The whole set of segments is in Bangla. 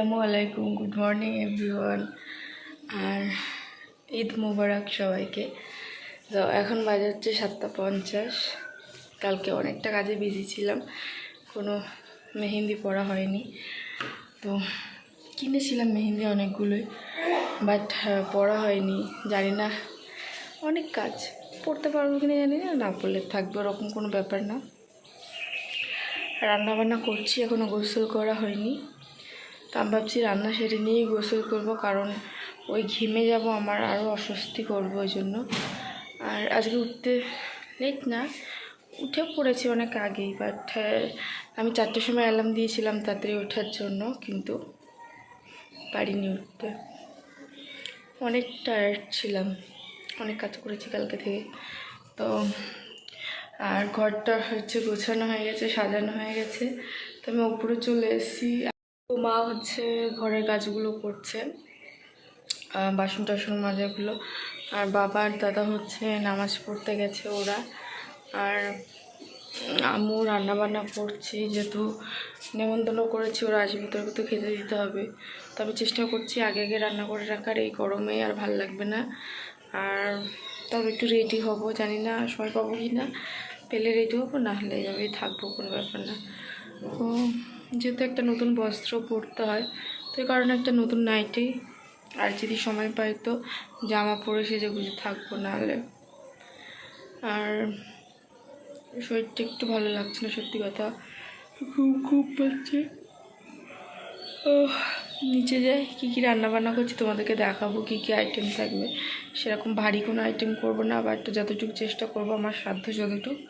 আসসালামু আলাইকুম গুড মর্নিং এভরিওয়ান আর ঈদ মুবারক সবাইকে। তো এখন বাজে হচ্ছে সাতটা পঞ্চাশ। কালকে অনেকটা কাজে বিজি ছিলাম, কোনো মেহেন্দি পরা হয়নি। তো কিনেছিলাম মেহেন্দি অনেকগুলোই বাট পড়া হয়নি, জানি না অনেক কাজ পড়তে পারব কিনা জানি না না পড়লে থাকবে ওরকম কোনো ব্যাপার না। রান্না বান্না করছি এখনও গোসল করা হয়নি। তো আমি ভাবছি রান্না সেরে নিয়েই গোসল করব, কারণ ওই ঘেমে যাব, আমার আরও অস্বস্তি করব ওই জন্য। আর আজকে উঠতে লেট না উঠে পড়েছি অনেক আগেই বাট আমি চারটের সময় অ্যালার্ম দিয়েছিলাম তাড়াতাড়ি ওঠার জন্য, কিন্তু পারিনি উঠতে। অনেক টায়ার্ড ছিলাম, অনেক কাজ করেছি কালকে থেকে। তো, আর ঘরটা হচ্ছে গোছানো হয়ে গেছে, সাজানো হয়ে গেছে, তো আমি উপরে চলে এসেছি। তো মা হচ্ছে ঘরের কাজগুলো করছে বাসন টাসন মাজাগুলো। আর বাবার দাদা হচ্ছে নামাজ পড়তে গেছে ওরা। আর আম্মু রান্না বান্না করছি, যেহেতু নেমন্তন্ন করেছি, ওরা আসবে তোকে তো খেতে দিতে হবে। তবে চেষ্টা করছি আগে আগে রান্না করে রাখার, এই গরমে আর ভালো লাগবে না। আর তবে একটু রেডি হব, জানি না সময় পাবো কি না পেলে রেডি হব, না হলে এভাবেই থাকব, কোনো ব্যাপার না। তো যেহেতু একটা নতুন বস্ত্র পরতে হয়, তো এই কারণে একটা নতুন নাইটি আর যদি সময় পাই তো জামা পরে সেজে গুজে থাকব নাহলে। আর শরীরটা একটু ভালো লাগছে না, সত্যি কথা। খুব খুব পাচ্ছে। ও নিচে যাই, কী কী রান্না বান্না করছি তোমাদেরকে দেখাবো, কী কী আইটেম থাকবে। সেরকম ভারী কোনো আইটেম করব না বাট যতটুকু চেষ্টা করব আমার সাধ্য যতটুকু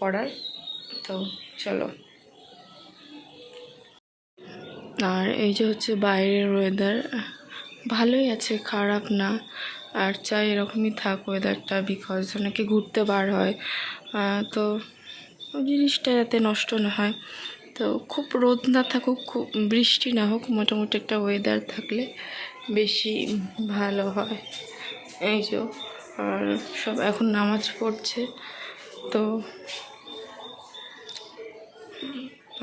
করার। তো চলো। আর এই যে হচ্ছে বাইরের ওয়েদার ভালোই আছে, খারাপ না। আর চাই এরকমই থাক ওয়েদারটা বিকজ অনেকে ঘুরতে বার হয়। তো জিনিসটা যাতে নষ্ট না হয়। তো খুব রোদ না থাকুক, খুব বৃষ্টি না হোক, মোটামুটি একটা ওয়েদার থাকলে বেশি ভালো হয়। এই যে, আর সব এখন নামাজ পড়ছে, তো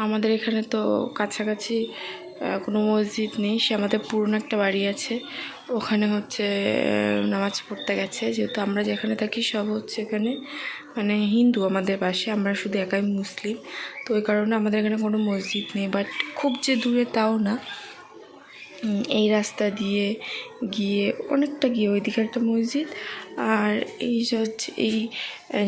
আমাদের এখানে তো কাছাকাছি কোনো মসজিদ নেই, সে আমাদের পুরনো একটা বাড়ি আছে। ওখানে হচ্ছে নামাজ পড়তে গেছে। যেহেতু আমরা যেখানে থাকি, সব হচ্ছে এখানে মানে হিন্দু আমাদের পাশে, আমরা শুধু একাই মুসলিম। তো ওই কারণে আমাদের এখানে কোনো মসজিদ নেই। বাট খুব যে দূরে তাও না। এই রাস্তা দিয়ে গিয়ে, অনেকটা গিয়ে ওইদিকে একটা মসজিদ। আর এই হচ্ছে, এই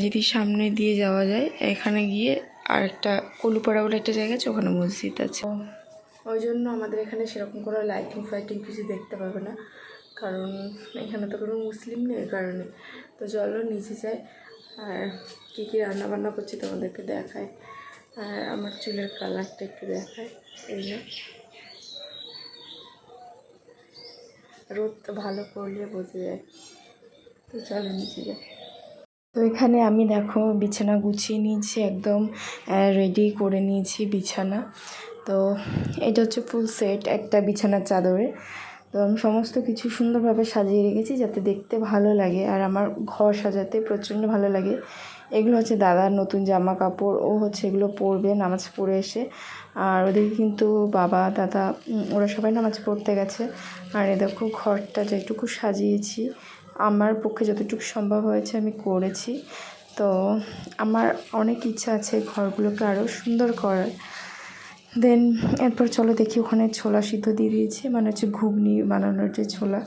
যদি সামনে দিয়ে যাওয়া যায়, এখানে গিয়ে আর একটা কলুপাড়া বলে একটা জায়গা আছে, ওখানে মসজিদ আছে। ওই জন্য আমাদের এখানে সেরকম কোনো লাইটিং ফাইটিং কিছু দেখতে পাবে না। কারণ এখানে তো কোনো মুসলিম নেই কারণে। তো চলো নিচে যাই। আর কী কী রান্না বান্না করছি তোমাদেরকে দেখায় আর আমার চুলের কালারটা একটু দেখায় এই রোদ তো ভালো করলে বোঝা যায়। তো চলো নিচে যাই। তো এখানে আমি দেখো বিছানা গুছিয়ে নিয়েছি একদম রেডি করে নিয়েছি বিছানা। তো এটা হচ্ছে ফুল সেট একটা বিছানার চাদরে। তো আমি সমস্ত কিছু সুন্দরভাবে সাজিয়ে রেখেছি যাতে দেখতে ভালো লাগে আর আমার ঘর সাজাতে প্রচণ্ড ভালো লাগে। এগুলো হচ্ছে দাদার নতুন জামা কাপড় ও হচ্ছে এগুলো পরবে নামাজ পড়ে এসে। আর ওদিকে কিন্তু বাবা, দাদা ওরা সবাই নামাজ পড়তে গেছে। আর এ দেখো ঘরটা যেটুকু সাজিয়েছি, আমার পক্ষে যতটুকু সম্ভব হয়েছে আমি করেছি। তো আমার অনেক ইচ্ছা আছে ঘরগুলোকে আরও সুন্দর করার। দেন এরপর চলো দেখি ওখানে ছোলা সিদ্ধ দিয়ে দিয়েছি মানে হচ্ছে ঘুগনি বানানোর যে ছোলা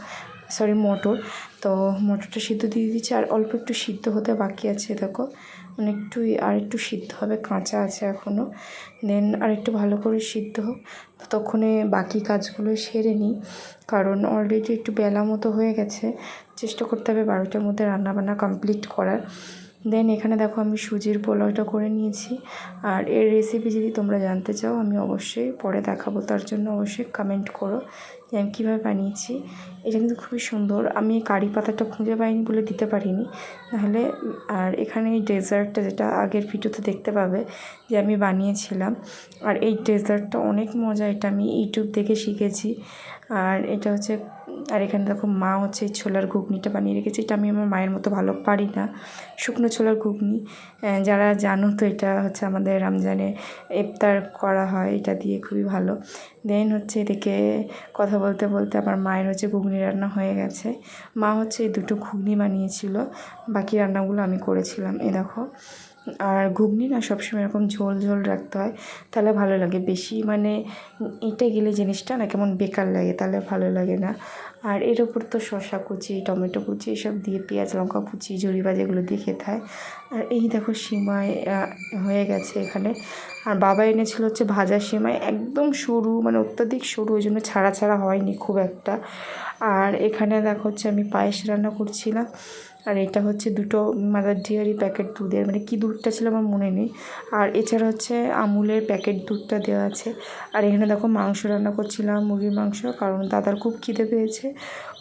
সরি মটর। তো মটরটা সিদ্ধ দিয়ে দিয়েছি, আর অল্প একটু সিদ্ধ হতে বাকি আছে, দেখো। মানে একটু আর একটু সিদ্ধ হবে, কাঁচা আছে এখনও দেন আর একটু ভালো করে সিদ্ধ হোক। ততক্ষণে বাকি কাজগুলো সেরে নিই, কারণ অলরেডি একটু বেলা মতো হয়ে গেছে। চেষ্টা করতে হবে বারোটার মধ্যে রান্নাবান্না কমপ্লিট করার। দেন এখানে দেখো আমি সুজির পোলাওটা করে নিয়েছি। আর এর রেসিপি যদি তোমরা জানতে চাও, আমি অবশ্যই পরে দেখাবো। তার জন্য অবশ্যই কমেন্ট করো। যে আমি কীভাবে বানিয়েছি, এটা কিন্তু খুবই সুন্দর। আমি কারি পাতাটা খুঁজে পাইনি বলে দিতে পারিনি। নাহলে, আর এখানে এই ডেজার্টটা যেটা আগের ভিডিওতে দেখতে পাবে যে আমি বানিয়েছিলাম। আর এই ডেজার্টটা অনেক মজা, এটা আমি ইউটিউব দেখে শিখেছি। আর এটা হচ্ছে, আর এখানে দেখো মা হচ্ছে এই ছোলার ঘুগনিটা বানিয়ে রেখেছে। এটা আমি আমার মায়ের মতো ভালো পারি না। শুকনো ছোলার ঘুগনি। যারা জানো তো, এটা হচ্ছে আমাদের রমজানে ইফতার করা হয়, এটা দিয়ে খুবই ভালো। দেন হচ্ছে এদিকে কথা বলতে বলতে আমার মায়ের হচ্ছে ঘুগনি রান্না হয়ে গেছে। মা হচ্ছে এই দুটো ঘুগনি বানিয়েছিল, বাকি রান্নাগুলো আমি করেছিলাম এ দেখো। আর ঘুগনি না সবসময় এরকম ঝোল ঝোল রাখতে হয়, তাহলে ভালো লাগে। বেশি মানে এটা গেলে জিনিসটা না কেমন বেকার লাগে, তাহলে ভালো লাগে না। আর এর উপর তো শসা কুচি, টমেটো কুচি, এসব দিয়ে পেঁয়াজ, লঙ্কা কুচি ভাজা এগুলো দিয়ে খেতে হয়। আর এই দেখো সিমাই হয়ে গেছে এখানে। আর বাবা এনেছিল হচ্ছে ভাজা সিমাই, একদম সরু মানে অত্যাধিক সরু, ওই জন্য ছাড়া ছাড়া হয়নি খুব একটা। আর এখানে দেখো হচ্ছে আমি পায়েস রান্না করছিলাম। আর এটা হচ্ছে দুটো মাদার ডিয়ারি প্যাকেট দুধের মানে কী দুধটা ছিল আমার মনে নেই। আর এছাড়া হচ্ছে আমুলের প্যাকেট দুধটা দেওয়া আছে। আর এখানে দেখো মাংস রান্না করছিলাম, মুরগির মাংস, কারণ দাদার খুব খিদে পেয়েছে।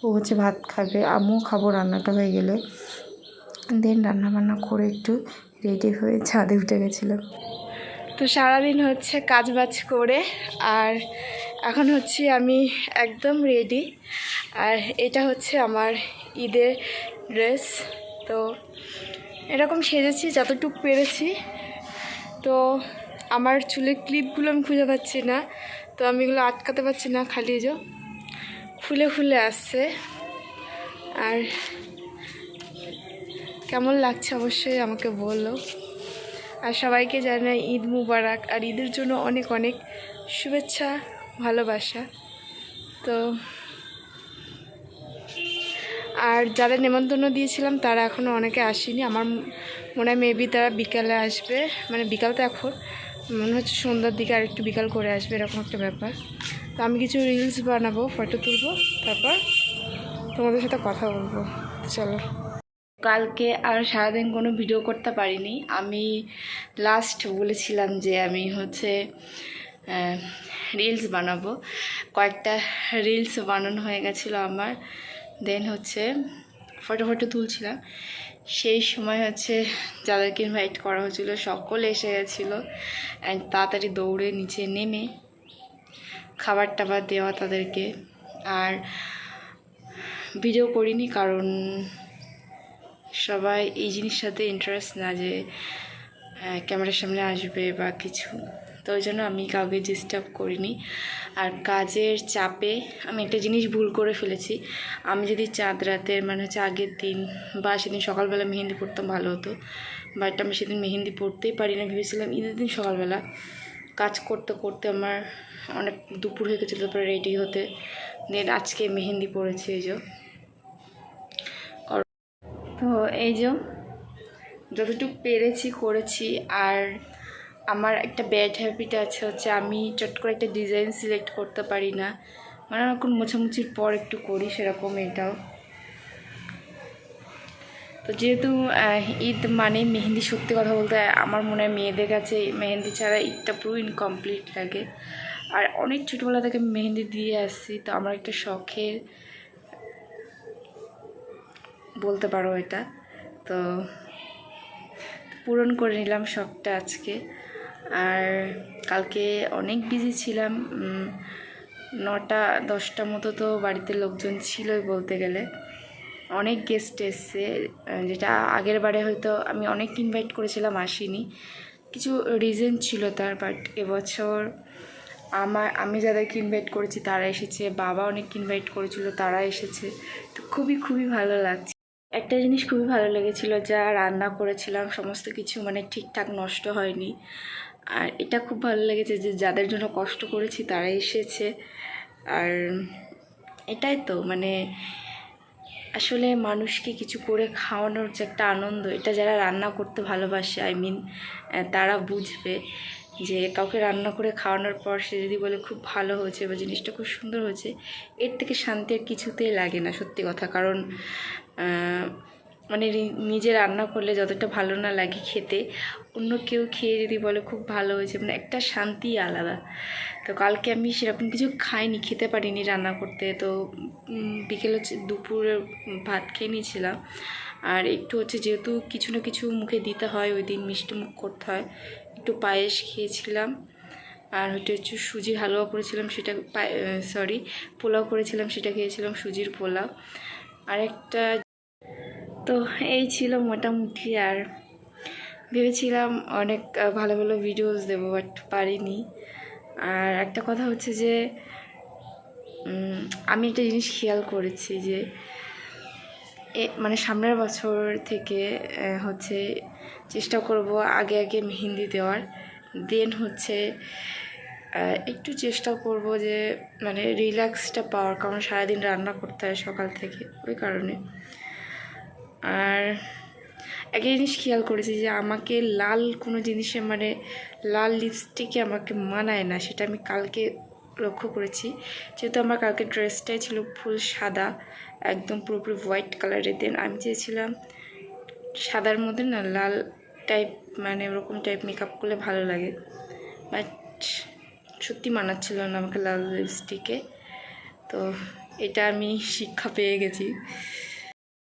ও হচ্ছে ভাত খাবে। আমিও খাব, রান্নাটা হয়ে গেলে। দেন রান্না বান্না করে একটু রেডি হয়ে ছাদে উঠে গেছিলাম তো সারাদিন হচ্ছে কাজ বাজ করে, আর এখন হচ্ছে আমি একদম রেডি আর এটা হচ্ছে আমার ঈদের ড্রেস। তো এরকম সেজেছি, যতটুকু পেরেছি। তো আমার চুলের ক্লিপগুলো আমি খুঁজে পাচ্ছি না। তো আমি এগুলো আটকাতে পারছি না, খালি যে ফুলে ফুলে আসছে। আর কেমন লাগছে অবশ্যই আমাকে বলো। আর সবাইকে জানাই ঈদ মুবারক। আর ঈদের জন্য অনেক অনেক শুভেচ্ছা, ভালোবাসা। তো আর যাদের নেমন্তন্ন দিয়েছিলাম, তারা এখনও অনেকে আসেনি। আমার মনে হয় মেবি তারা বিকালে আসবে। মানে বিকাল তো এখন। মনে হচ্ছে সন্ধ্যার দিকে আর একটু বিকাল করে আসবে, এরকম একটা ব্যাপার। তো আমি কিছু রিলস বানাবো ফটো তুলবো, তারপর তোমাদের সাথে কথা বলব। চলো। কালকে আর সারাদিন কোনো ভিডিও করতে পারিনি। আমি লাস্ট বলেছিলাম যে আমি হচ্ছে রিলস বানাবো। কয়েকটা রিলস বানানো হয়ে গেছিল আমার। দেন হচ্ছে ফটো ফটো তুলছিলাম। সেই সময় হচ্ছে যাদেরকে ইনভাইট করা হয়েছিল, সকলে এসে গেছিল। অ্যান্ড তাড়াতাড়ি দৌড়ে নিচে নেমে খাবার টাবার দেওয়া তাদেরকে। আর ভিডিও করিনি কারণ সবাই এই জিনিসটাতে ইন্টারেস্ট না যে ক্যামেরার সামনে আসবে বা কিছু। তো ওই জন্য আমি কাউকে ডিস্টার্ব করিনি। আর কাজের চাপে আমি একটা জিনিস ভুল করে ফেলেছি। আমি যদি চাঁদ রাতের মানে হচ্ছে আগের দিন বা সেদিন সকালবেলা মেহেন্দি পড়তাম ভালো হতো। বাট আমি সেদিন মেহেন্দি পড়তেই পারি না ভেবেছিলাম, ঈদের দিন সকালবেলা কাজ করতে করতে আমার অনেক দুপুর হয়ে গেছিল, তারপরে রেডি হতে। দেন আজকে মেহেন্দি পড়েছি এই যে। তো এই যে, যতটুকু পেরেছি করেছি। আর আমার একটা ব্যাড হ্যাবিট আছে হচ্ছে আমি চট করে একটা ডিজাইন সিলেক্ট করতে পারি না। মানে এখন মোছামুছির পর একটু করি সেরকম এটাও। তো যেহেতু ঈদ মানে মেহেন্দি সত্যি কথা বলতে আমার মনে হয় মেয়েদের কাছে মেহেন্দি ছাড়া ঈদটা পুরো ইনকমপ্লিট লাগে। আর অনেক ছোটোবেলা থেকে মেহেন্দি দিয়ে আসছি, তো আমার একটা শখের বলতে পারো এটা। তো পূরণ করে নিলাম শখটা আজকে। আর কালকে অনেক বিজি ছিলাম নটা, দশটা মতো তো বাড়িতে লোকজন ছিলই বলতে গেলে। অনেক গেস্ট এসছে যেটা আগের বারে হয়তো আমি অনেক ইনভাইট করেছিলাম, আসিনি। কিছু রিজন ছিল তার বাট এবছর আমার, আমি যাদেরকে ইনভাইট করেছি তারা এসেছে, বাবা অনেক ইনভাইট করেছিল, তারা এসেছে। তো খুবই খুবই ভালো লাগছে। একটা জিনিস খুবই ভালো লেগেছিল, যা রান্না করেছিলাম, সমস্ত কিছু মানে ঠিকঠাক নষ্ট হয়নি। আর এটা খুব ভালো লেগেছে যে যাদের জন্য কষ্ট করেছি তারা এসেছে। আর এটাই তো মানে আসলে মানুষকে কিছু করে খাওয়ানোর যে একটা আনন্দ, এটা যারা রান্না করতে ভালোবাসে আই মিন তারা বুঝবে যে কাউকে রান্না করে খাওয়ানোর পর সে যদি বলে খুব ভালো হয়েছে বা জিনিসটা খুব সুন্দর হয়েছে, এর থেকে শান্তি আর কিছুতেই লাগে না, সত্যি কথা। কারণ মানে নিজে রান্না করলে যতটা ভালো না লাগে খেতে, অন্য কেউ খেয়ে যদি বলে খুব ভালো হয়েছে মানে একটা শান্তি আলাদা। তো কালকে আমি সেরকম কিছু খাইনি, খেতে পারিনি রান্না করতে। তো বিকেল হচ্ছে দুপুরে ভাত খেয়ে নিয়েছিলাম। আর একটু হচ্ছে যেহেতু কিছু না কিছু মুখে দিতে হয়, ওই দিন মিষ্টি মুখ করতে হয়, একটু পায়েস খেয়েছিলাম। আর হচ্ছে হচ্ছে সুজির হালুয়া করেছিলাম, সেটা সরি, পোলাও করেছিলাম, সেটা খেয়েছিলাম সুজির পোলাও। আর একটা তো এই ছিল মোটামুটি আর ভেবেছিলাম অনেক ভালো ভালো ভিডিওস দেবো বাট পারিনি। আর একটা কথা হচ্ছে যে আমি একটা জিনিস খেয়াল করেছি যে মানে সামনের বছর থেকে হচ্ছে চেষ্টা করব আগে আগে মেহেন্দি দেওয়ার। দেন হচ্ছে একটু চেষ্টা করব যে মানে রিল্যাক্সটা পাওয়ার, কারণ সারাদিন রান্না করতে হয় সকাল থেকে, ওই কারণে। আর একটা জিনিস খেয়াল করেছি যে আমাকে লাল কোনো জিনিসে মানে লাল লিপস্টিকে আমাকে মানায় না, সেটা আমি কালকে লক্ষ্য করেছি। যেহেতু আমার কালকে ড্রেসটাই ছিল ফুল সাদা, একদম পুরোপুরি হোয়াইট কালারের দেন আমি চেয়েছিলাম সাদার মধ্যে না লাল টাইপ মানে ওরকম টাইপ মেকআপ করলে ভালো লাগে। বাট সত্যি মানাচ্ছিল না আমাকে লাল লিপস্টিকে তো এটা আমি শিক্ষা পেয়ে গেছি।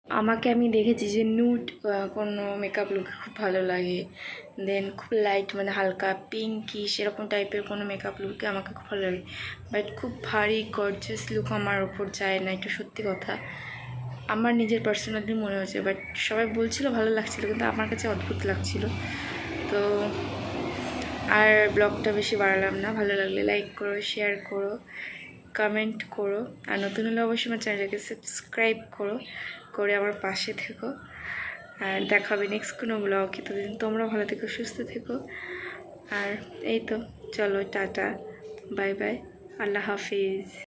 আমাকে আমি দেখেছি যে নুড কোনো মেকআপ লুকে খুব ভালো লাগে। দেন খুব লাইট মানে হালকা পিঙ্কি সেরকম টাইপের কোনো মেকআপ লুকে আমাকে খুব ভালো লাগে। বাট খুব ভারী গর্জিয়াস লুক আমার ওপর যায় না, এটা সত্যি কথা। আমার নিজের পার্সোনালি মনে হয়েছে বাট সবাই বলছিল ভালো লাগছিল, কিন্তু আমার কাছে অদ্ভুত লাগছিল। তো আর ব্লগটা বেশি বাড়ালাম না, ভালো লাগলে লাইক করো শেয়ার করো কমেন্ট করো। আর নতুন হলে অবশ্যই আমার চ্যানেলটাকে সাবস্ক্রাইব করো। করে আমার পাশে থেকো। আর দেখা হবে নেক্সট কোনো ব্লগে ততদিন তোমরা ভালো থেকো, সুস্থ থেকো। আর এই তো, চলো, টাটা বাই বাই আল্লাহ হাফিজ।